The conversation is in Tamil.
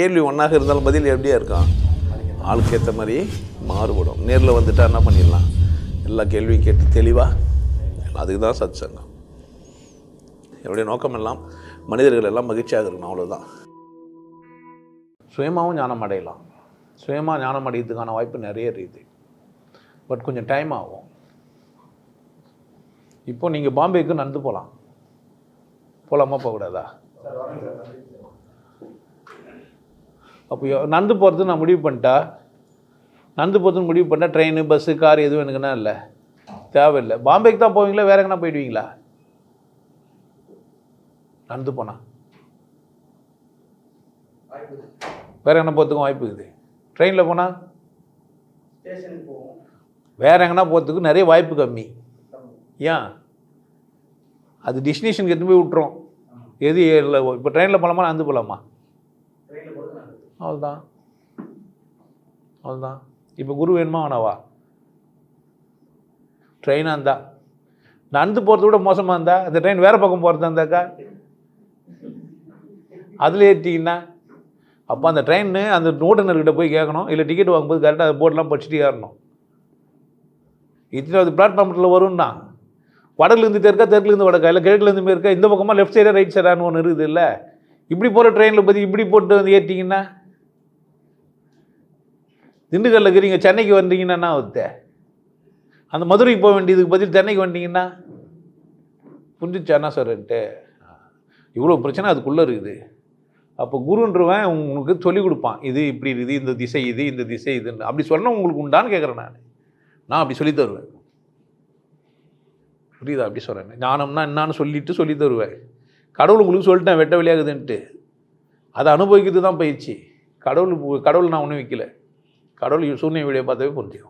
கேள்வி ஒன்றாக இருந்தாலும் பதில் எப்படியா இருக்கும்? ஆளுக்கு ஏற்ற மாதிரி மாறுபடும். நேரில் வந்துட்டால் என்ன பண்ணிடலாம்? எல்லா கேள்வியும் கேட்டு தெளிவாக அதுக்கு தான் சத் சங்கம் என்னுடைய நோக்கம் எல்லாம் மனிதர்கள் எல்லாம் மகிழ்ச்சியாக இருக்கணும் அவ்வளோதான் சுயமாகவும் ஞானம் அடையலாம். சுயமாக ஞானம் அடையிறதுக்கான வாய்ப்பு நிறைய இருக்குது. பட் கொஞ்சம் டைம் ஆகும். இப்போ நீங்கள் பாம்பேக்கு நடந்து போகலாம் போகலாமா போகக்கூடாதா? அப்போ நடந்து போகிறது நான் முடிவு பண்ணிட்டா? நடந்து போகிறதுன்னு முடிவு பண்ணிட்டா ட்ரெயின் பஸ்ஸு கார் எதுவும் எனக்குன்னா இல்லை. தேவையில்லை. பாம்பேக்கு தான் போவீங்களா? வேற எங்கன்னா போயிடுவீங்களா? நடந்து போனா. வேற எங்கன்னா போகிறதுக்கும் வாய்ப்பு இருக்குது. ட்ரெயினில் போனால் வேற எங்கன்னா போகிறதுக்கு நிறைய வாய்ப்பு கம்மி. ஏன்? அது டெஸ்டினேஷனுக்கு எடுத்து போய் விட்டுரும். எது இல்லை இப்போ ட்ரெயினில் போகலாமா நடந்து போகலாமா அவ்வளோதான் அவ்வளோதான் இப்போ குரு வேணுமா ஆனவா ட்ரெயினாக இருந்தா. நடந்து போகிறத விட மோசமாக இருந்தா? அந்த ட்ரெயின் வேறு பக்கம் போகிறதா இருந்தாக்கா அதில் ஏற்றிங்கன்னா அப்போ அந்த ட்ரெயின் அந்த ஓட்டுநர்கிட்ட போய் கேட்கணும். இல்லை டிக்கெட் வாங்கும்போது கரெக்டாக போர்டெலாம் படிச்சுட்டு ஏறணும். இத்தனாவது பிளாட்ஃபார்மில் வரும்னா. வடக்குலேருந்து தெற்கா தெற்குலேருந்து வடக்கா? இல்லை கிழக்குலேருந்து மேற்கா? இந்த பக்கமாக லெஃப்ட் சைடாக ரைட் சைடான்னு ஒன்று இருக்குது இல்லை. இப்படி போகிற ட்ரெயினில் பற்றி இப்படி போட்டு வந்து ஏற்றிங்கன்னா திண்டுக்கல்ல இருக்கிறீங்க சென்னைக்கு வந்தீங்கன்னா என்ன ஆகுது? அந்த மதுரைக்கு போக வேண்டியதுக்கு பதில் சென்னைக்கு வந்தீங்கன்னா புரிஞ்சிச்சா என்ன சார்ன்ட்டு இவ்வளோ பிரச்சனை அதுக்குள்ளே இருக்குது. அப்போ குருன்றவன் உங்களுக்கு சொல்லிக் கொடுப்பான் இது இப்படி இருக்குது இந்த திசை இது இந்த திசை இதுன்னு. அப்படி சொன்னால் உங்களுக்கு உண்டான்னு கேட்குறேன் நான். நான் அப்படி சொல்லி தருவேன். புரியுதா? அப்படி சொல்கிறேன் ஞானம்னா என்னான்னு சொல்லிட்டு சொல்லி தருவேன். கடவுள் உங்களுக்கு சொல்லிட்டேன் வெட்ட வெளியாகுதுன்ட்டு அதை அனுபவிக்கிறது தான் பயிற்சி. கடவுள் கடவுள் நான் ஒன்றும் வைக்கலை. கடவுள் சூன்ய வீடியோ பார்த்தாவே புரிஞ்சுக்கும்.